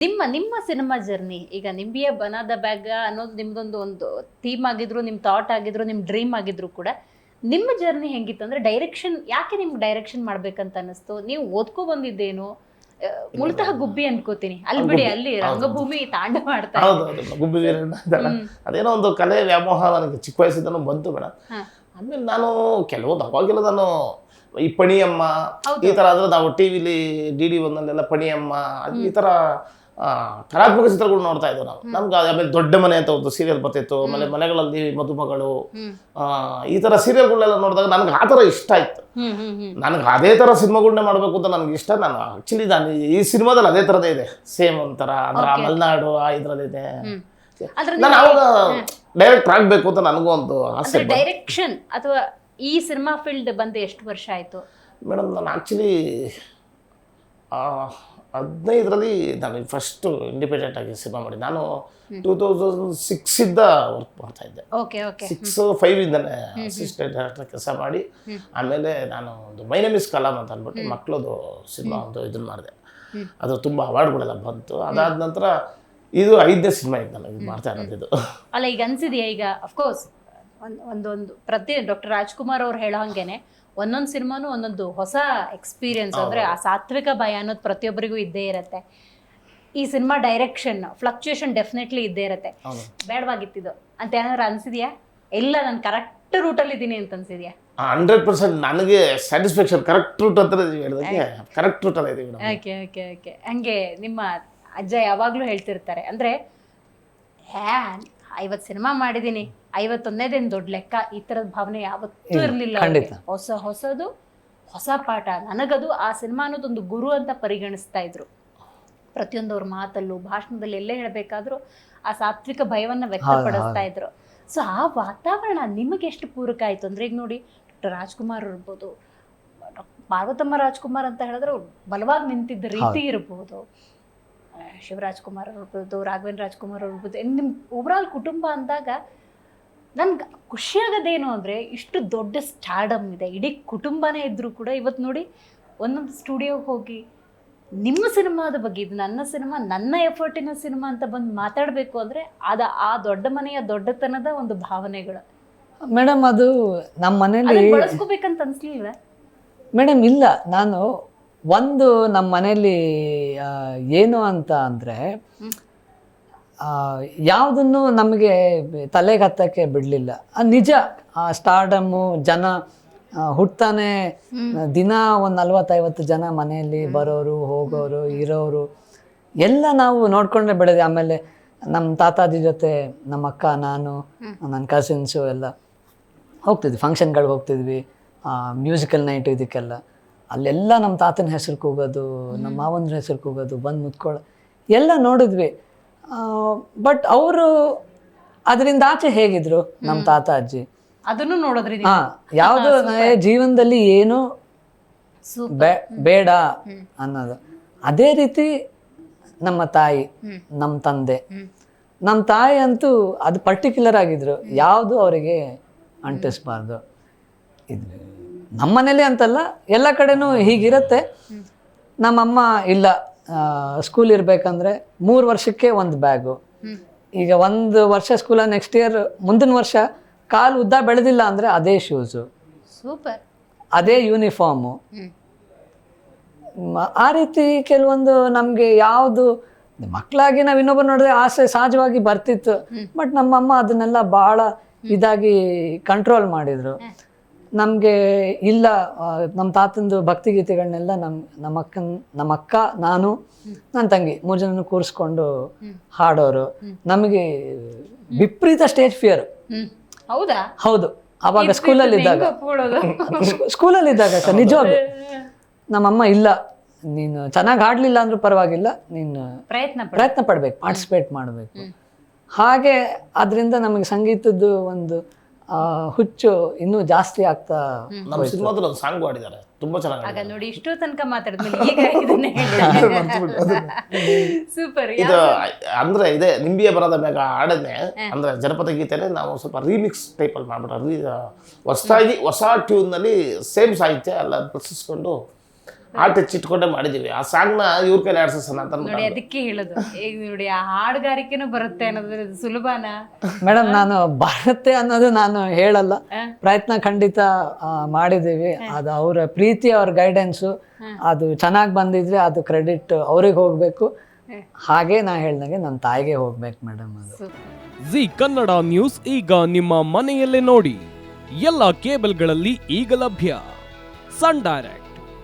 ನಿಮ್ಮ ನಿಮ್ಮ cinema journey ಈಗ ನಿಂಬಿಯ ಬನಾದ ಬ್ಯಾಗ್ ಅನ್ನೋದು ನಿಮ್ದೊಂದು ಒಂದು ಥೀಮ್ ಆಗಿದ್ರು ನಿಮ್ಮ ಥಾಟ್ ಆಗಿದ್ರು ನಿಮ್ಮ ಡ್ರೀಮ್ ಆಗಿದ್ರು ಕೂಡ ನಿಮ್ಮ ಜರ್ನಿ ಹೆಂಗಿತ್ತು ಅಂದ್ರೆ ಡೈರೆಕ್ಷನ್ ಯಾಕೆ ನಿಮ್ಗೆ ಡೈರೆಕ್ಷನ್ ಮಾಡ್ಬೇಕಂತ ಅನಿಸ್ತು ನೀವು ಓದ್ಕೊ ಬಂದಿದ್ದೇನು ಮೂಲತಃ ಗುಬ್ಬಿ ಅನ್ಕೋತೀನಿ. ಅಲ್ಲಿ ಬಿಡಿ ಅಲ್ಲಿ ರಂಗಭೂಮಿ ತಾಂಡ ಮಾಡ್ತಾ ಹೌದು ಗುಬ್ಬಿ ಅದೇನೋ ಒಂದು ಕಲೆ ವ್ಯಾಮೋಹ ನನಗೆ ಚಿಕ್ಕ ವಯಸ್ಸಿಂದನೂ ಬಂತು ಬೇಡ ಆಮೇಲೆ ನಾನು ಕೆಲವೊಂದು ಅವಾಗೆಲ್ಲ ನಾನು ಈ ಪಣಿಯಮ್ಮ. ಈ ತರ ಆದ್ರೆ ನಾವು ಟಿ ವಿಲಿ ಡಿ ಡಿ ಒಂದಲ್ಲೆಲ್ಲ ಪಣಿಯಮ್ಮ ಈ ಥರ ಆ, ಕಲಾತ್ಮಕ ಚಿತ್ರಗಳು ನೋಡ್ತಾ ಇದ್ವು ನಾವು. ನಮ್ಗೆ ಆಮೇಲೆ ದೊಡ್ಡ ಮನೆ ಅಂತ ಒಂದು ಸೀರಿಯಲ್ ಬರ್ತಿತ್ತು. ಆಮೇಲೆ ಮನೆಗಳಲ್ಲಿ ಮದುಮಗಳು. ಈ ಥರ ಸೀರಿಯಲ್ಗಳನ್ನೆಲ್ಲ ನೋಡಿದಾಗ ನನಗೆ ಆ ಥರ ಇಷ್ಟ ಆಯ್ತು. ನನಗೆ ಅದೇ ಥರ ಸಿನಿಮಾಗಳನ್ನೇ ಮಾಡಬೇಕು ಅಂತ ನನಗೆ ಇಷ್ಟ. ನಾನು ಆ್ಯಕ್ಚುಲಿ ನಾನು ಈ ಸಿನಿಮಾದಲ್ಲಿ ಅದೇ ಥರದೇ ಇದೆ. ಸೇಮ್ ಒಂಥರ ಅಂದ್ರೆ ಆ ಮಲೆನಾಡು ಆ. ಆದ್ರೆ ನಾನು ಅವಾಗ ಡೈರೆಕ್ಟ್ ಆಗಬೇಕು ಅಂತ ನನಗೂ ಒಂದು ಆಸೆ ಡೈರೆಕ್ಷನ್ ಅಥವಾ ಈ ಸಿನಿಮಾ ಫೀಲ್ಡ್ ಬಂದು ಎಷ್ಟು ವರ್ಷ ಆಯ್ತು? ಮೇಡಮ್ ನಾನು ಆ್ಯಕ್ಚುಲಿ ಹದಿನೈದರಲ್ಲಿ ನಾನು ಫಸ್ಟ್ ಇಂಡಿಪೆಂಡೆಂಟ್ ಆಗಿ ಸಿನಿಮಾ ಮಾಡಿ. ನಾನು ಟೂ ತೌಸಂಡ್ ಸಿಕ್ಸಿಂದ ವರ್ಕ್ ಮಾಡ್ತಾ ಇದ್ದೆ. ಸಿಕ್ಸ್ ಫೈವ್ ಇಂದನೇ ಅಸಿಸ್ಟೆಂಟ್ ಡೈರೆಕ್ಟರ್ ಕೆಲಸ ಮಾಡಿ. ಆಮೇಲೆ ನಾನು ಒಂದು ಮೈನಮಿಸ್ ನೇಮ್ ಕಲಾಂ ಅಂತ ಅಂದ್ಬಿಟ್ಟು ಮಕ್ಕಳದು ಸಿನಿಮಾ ಒಂದು ಇದನ್ನ ಮಾಡಿದೆ. ಅದು ತುಂಬ ಅವಾರ್ಡ್ಗಳೆಲ್ಲ ಬಂತು. ಅದಾದ ನಂತರ ಇದು ಐದನೇ ಸಿನಿಮಾ ಇದು ನಾನು ಇದು ಮಾಡ್ತಾ ಇರೋದು ಇದು. ಅಲ್ಲ ಈಗ ಅನ್ಸಿದೆಯಾ ಈಗ? ಅಫ್ಕೋರ್ಸ್ ಒಂದು ಒಂದೊಂದು ಪ್ರತಿ ಡಾಕ್ಟರ್ ರಾಜ್ಕುಮಾರ್ ಅವ್ರು ಹೇಳೋ ಹಂಗೇನೆ. ಒಂದೊಂದು ಸಿನಿಮಾನು ಒಂದೊಂದು ಹೊಸ ಎಕ್ಸ್ಪೀರಿಯನ್ಸ್ ಅಂದ್ರೆ ಆ ಸಾತ್ವಿಕ ಭಯ ಅನ್ನೋದು ಪ್ರತಿಯೊಬ್ಬರಿಗೂ ಇದ್ದೇ ಇರತ್ತೆ. ಈ ಸಿನಿಮಾ ಡೈರೆಕ್ಷನ್ ಫ್ಲಕ್ಚುಯೇಷನ್ ಡೆಫಿನೆಟ್ಲಿ ಇದ್ದೇ ಇರತ್ತೆ. ಬೇಡವಾಗಿತ್ತಿದು ಬೇಡವಾಗಿತ್ತಿದ್ದು ಅಂತ ಏನಾದ್ರು ಅನ್ಸಿದ್ಯಾ? ಇಲ್ಲ ನಾನು ಕರೆಕ್ಟ್ ರೂಟಲ್ಲಿ ಇದ್ದೀನಿ ಅಂತ ಅನ್ಸಿದ್ಯಾ? ಹಂಡ್ರೆಡ್ ಪರ್ಸೆಂಟ್ ನನಗೆ ಸ್ಯಾಟಿಸ್ಫ್ಯಾಕ್ಷನ್ ಕರೆಕ್ಟ್ ರೂಟ್ ಅಂತ ಹೇಳಿದಂಗೆ ಕರೆಕ್ಟ್ ರೂಟ್ ಅಲ್ಲಿ ನಾವು ಓಕೆ ಓಕೆ ಓಕೆ ಹಂಗೆ ನಿಮ್ಮ ಅಜ್ಜ ಯಾವಾಗಲೂ ಹೇಳ್ತಿರ್ತಾರೆ. ಅಂದರೆ ಹ್ಯಾ ಐವತ್ತು ಸಿನಿಮಾ ಮಾಡಿದ್ದೀನಿ. ಐವತ್ತೊಂದನೇದೇನು ದೊಡ್ಡ ಲೆಕ್ಕ ಈ ಥರದ ಭಾವನೆ ಯಾವತ್ತೂ ಇರಲಿಲ್ಲ. ಹೊಸ ಹೊಸದು ಹೊಸ ಪಾಠ. ನನಗದು ಆ ಸಿನಿಮಾ ಅನ್ನೋದೊಂದು ಗುರು ಅಂತ ಪರಿಗಣಿಸ್ತಾ ಇದ್ರು. ಪ್ರತಿಯೊಂದವ್ರ ಮಾತಲ್ಲೂ ಭಾಷಣದಲ್ಲಿ ಎಲ್ಲೇ ಹೇಳಬೇಕಾದ್ರು ಆ ಸಾತ್ವಿಕ ಭಯವನ್ನ ವ್ಯಕ್ತಪಡಿಸ್ತಾ ಇದ್ರು. ಸೊ ಆ ವಾತಾವರಣ ನಿಮಗೆ ಎಷ್ಟು ಪೂರಕ ಆಯ್ತು? ಅಂದ್ರೆ ಈಗ ನೋಡಿ ಡಾಕ್ಟರ್ ರಾಜ್ಕುಮಾರ್ ಇರ್ಬೋದು ಪಾರ್ವತಮ್ಮ ರಾಜ್ಕುಮಾರ್ ಅಂತ ಹೇಳಿದ್ರೆ ಅವ್ರು ಬಲವಾಗಿ ನಿಂತಿದ್ದ ರೀತಿ ಇರ್ಬೋದು. ಆ, ಶಿವರಾಜ್ ಕುಮಾರ್ ಅವ್ರು ಇರ್ಬೋದು ರಾಘವೇಂದ್ರ ರಾಜ್ಕುಮಾರ್ ಅವ್ರು ಇರ್ಬೋದು. ನಿಮ್ಮ ಓವರಾಲ್ ಕುಟುಂಬ ಅಂದಾಗ ನನ್ಗೆ ಖುಷಿಯಾಗೋದೇನು ಅಂದರೆ ಇಷ್ಟು ದೊಡ್ಡ ಸ್ಟಾರ್ಡಮ್ ಇದೆ. ಇಡೀ ಕುಟುಂಬನೇ ಇದ್ದರೂ ಕೂಡ ಇವತ್ತು ನೋಡಿ ಒಂದೊಂದು ಸ್ಟುಡಿಯೋಗೆ ಹೋಗಿ ನಿಮ್ಮ ಸಿನಿಮಾದ ಬಗ್ಗೆ ಇದು ನನ್ನ ಸಿನಿಮಾ ನನ್ನ ಎಫರ್ಟಿನ ಸಿನಿಮಾ ಅಂತ ಬಂದು ಮಾತಾಡಬೇಕು ಅಂದರೆ ಅದು ಆ ದೊಡ್ಡ ಮನೆಯ ದೊಡ್ಡತನದ ಒಂದು ಭಾವನೆಗಳು. ಮೇಡಮ್ ಅದು ನಮ್ಮ ಮನೇಲಿ ಬಳಸ್ಕೋಬೇಕಂತ ಅನ್ಸ್ಲಿಲ್ವ? ಮೇಡಮ್ ಇಲ್ಲ. ನಾನು ಒಂದು ನಮ್ಮ ಮನೇಲಿ ಏನು ಅಂತ ಅಂದರೆ ಯಾವುದನ್ನು ನಮಗೆ ತಲೆಗೆ ಹತ್ತಕ್ಕೆ ಬಿಡಲಿಲ್ಲ. ನಿಜ ಆ ಸ್ಟಾರ್ಡಮ್ಮು ಜನ ಹುಟ್ತಾನೆ ದಿನ ಒಂದು ನಲ್ವತ್ತೈವತ್ತು ಜನ ಮನೆಯಲ್ಲಿ ಬರೋರು ಹೋಗೋರು ಇರೋರು ಎಲ್ಲ ನಾವು ನೋಡ್ಕೊಂಡೇ ಬೆಳೆದೆ ಆಮೇಲೆ ನಮ್ಮ ತಾತಾಜಿ ಜೊತೆ ನಮ್ಮ ಅಕ್ಕ ನಾನು ನನ್ನ ಕಸಿನ್ಸು ಎಲ್ಲ ಹೋಗ್ತಿದ್ವಿ ಫಂಕ್ಷನ್ಗಳಿಗೆ ಹೋಗ್ತಿದ್ವಿ ಮ್ಯೂಸಿಕಲ್ ನೈಟ್ ಇದಕ್ಕೆಲ್ಲ. ಅಲ್ಲೆಲ್ಲ ನಮ್ಮ ತಾತನ ಹೆಸರು ಕೂಗೋದು ನಮ್ಮ ಮಾವನ ಹೆಸರು ಕೂಗೋದು ಬಂದು ಮುತ್ಕೊಳ್ಳೋ ಎಲ್ಲ ನೋಡಿದ್ವಿ. ಬಟ್ ಅವರು ಅದರಿಂದ ಆಚೆ ಹೇಗಿದ್ರು ನಮ್ಮ ತಾತ ಅಜ್ಜಿ? ಅದನ್ನು ನೋಡಿದ್ರಿ ಹಾ ಯಾವುದು ಜೀವನದಲ್ಲಿ ಏನು ಬೇ- ಬೇಡ ಅನ್ನೋದು. ಅದೇ ರೀತಿ ನಮ್ಮ ತಾಯಿ ನಮ್ಮ ತಂದೆ. ನಮ್ಮ ತಾಯಿ ಅಂತೂ ಅದು ಪರ್ಟಿಕ್ಯುಲರ್ ಆಗಿದ್ರು. ಯಾವುದು ಅವರಿಗೆ ಅಂಟಿಸ್ಬಾರ್ದು. ಇದು ನಮ್ಮ ಮನೇಲಿ ಅಂತಲ್ಲ ಎಲ್ಲ ಕಡೆನೂ ಹೀಗಿರುತ್ತೆ. ನಮ್ಮಮ್ಮ ಇಲ್ಲ. ಸ್ಕೂಲ್ ಇರಬೇಕಂದ್ರೆ ಮೂರು ವರ್ಷಕ್ಕೆ ಒಂದು ಬ್ಯಾಗು ಈಗ ಒಂದು ವರ್ಷ ಸ್ಕೂಲ ನೆಕ್ಸ್ಟ್ ಇಯರ್ ಮುಂದಿನ ವರ್ಷ ಕಾಲು ಉದ್ದ ಬೆಳೆದಿಲ್ಲ ಅಂದರೆ ಅದೇ ಶೂಸು ಸೂಪರ್ ಅದೇ ಯೂನಿಫಾರ್ಮು ಆ ರೀತಿ ಕೆಲವೊಂದು ನಮಗೆ ಯಾವುದು ಮಕ್ಕಳಾಗಿ ನಾವು ಇನ್ನೊಬ್ಬರು ನೋಡಿದ್ರೆ ಆಸೆ ಸಹಜವಾಗಿ ಬರ್ತಿತ್ತು. ಬಟ್ ನಮ್ಮಮ್ಮ ಅದನ್ನೆಲ್ಲ ಬಹಳ ಇದಾಗಿ ಕಂಟ್ರೋಲ್ ಮಾಡಿದರು. ನಮಗೆ ಇಲ್ಲ ನಮ್ಮ ತಾತಂದು ಭಕ್ತಿಗೀತೆಗಳನ್ನೆಲ್ಲ ನಮ್ಮ ನಮ್ಮ ಅಕ್ಕನ ನಮ್ಮ ಅಕ್ಕ ನಾನು ನನ್ನ ತಂಗಿ ಮೂರು ಜನನು ಕೂರಿಸ್ಕೊಂಡು ಹಾಡೋರು. ನಮಗೆ ವಿಪರೀತ ಸ್ಟೇಜ್ ಫಿಯರ್. ಹೌದಾ? ಹೌದು. ಅವಾಗ ಸ್ಕೂಲಲ್ಲಿ ಇದ್ದಾಗ. ಸ್ಕೂಲಲ್ಲಿ ಇದ್ದಾಗ ಸರ್ ನಿಜವಾಗ್ಲು. ನಮ್ಮಮ್ಮ ಇಲ್ಲ ನೀನು ಚೆನ್ನಾಗಿ ಹಾಡಲಿಲ್ಲ ಅಂದ್ರೂ ಪರವಾಗಿಲ್ಲ ನೀನು ಪ್ರಯತ್ನ ಪ್ರಯತ್ನ ಪಡ್ಬೇಕು ಪಾರ್ಟಿಸಿಪೇಟ್ ಮಾಡಬೇಕು. ಹಾಗೆ ಅದರಿಂದ ನಮಗೆ ಸಂಗೀತದ್ದು ಒಂದು ಹುಚ್ಚು ಇನ್ನೂ ಜಾಸ್ತಿ ಆಗ್ತಾ ನಮ್ಮ ಸಿನಿಮಾದಲ್ಲಿ ಒಂದು ಸಾಂಗ್ ಮಾಡಿದ್ದಾರೆ ತುಂಬಾ ಚೆನ್ನಾಗಿ ನೋಡಿ ಇಷ್ಟೋ ತನಕ ಮಾತಾಡಿದ್ಮೇಲೆ ಈಗ ಇದನ್ನ ಸೂಪರ್ ಇದು ಅಂದ್ರೆ ಇದೆ ನಿಂಬಿಯ ಬರದ ಮ್ಯಾಗ ಹಾಡದ್ನೆ ಅಂದ್ರೆ ಜನಪದ ಗೀತೆನೆ ನಾವು ಸ್ವಲ್ಪ ರೀಮಿಕ್ಸ್ ಟೈಪಲ್ಲಿ ಮಾಡ್ಬಿಟ್ರೆ ರೀ ಹೊಸದಾಗಿ ಹೊಸ ಟ್ಯೂನ್ನಲ್ಲಿ ಸೇಮ್ ಸಾಹಿತ್ಯ ಎಲ್ಲ ಬಳಸಿಸ್ಕೊಂಡು ಆ ಟಚ್ ಇಟ್ಕೊಂಡೇ ಮಾಡಿದೀವಿ. ಆ ಸಾಂಗ್ನ ಇವ್ರ ಕೈಲಿ ಆಡ್ಸೋಣ ಅಂತ ನೋಡಿ ಅದಕ್ಕೆ ಹೇಳುದು. ಈಗ ನೋಡಿ ಆ ಹಾಡುಗಾರಿಕೆನೂ ಬರುತ್ತೆ ಅನ್ನೋದ್ರ ಸುಲಭನಾ? ಮೇಡಮ್ ನಾನು ಬರುತ್ತೆ ಅನ್ನೋದು ನಾನು ಹೇಳಲ್ಲ. ಪ್ರಯತ್ನ ಖಂಡಿತ ಮಾಡಿದೀವಿ ಮಾಡಿದ್ದೀವಿ. ಅದು ಅವರ ಪ್ರೀತಿ ಅವ್ರ ಗೈಡೆನ್ಸು ಅದು ಚೆನ್ನಾಗಿ ಬಂದಿದ್ರೆ ಅದು ಕ್ರೆಡಿಟ್ ಅವ್ರಿಗೆ ಹೋಗಬೇಕು. ಹಾಗೆ ನಾ ಹೇಳ್ದಂಗೆ ನನ್ನ ತಾಯಿಗೆ ಹೋಗ್ಬೇಕು ಮೇಡಮ್ ಅದು. ಜಿ ಕನ್ನಡ ನ್ಯೂಸ್ ಈಗ ನಿಮ್ಮ ಮನೆಯಲ್ಲೇ ನೋಡಿ. ಎಲ್ಲ ಕೇಬಲ್ಗಳಲ್ಲಿ ಈಗ ಲಭ್ಯ. Sun Direct.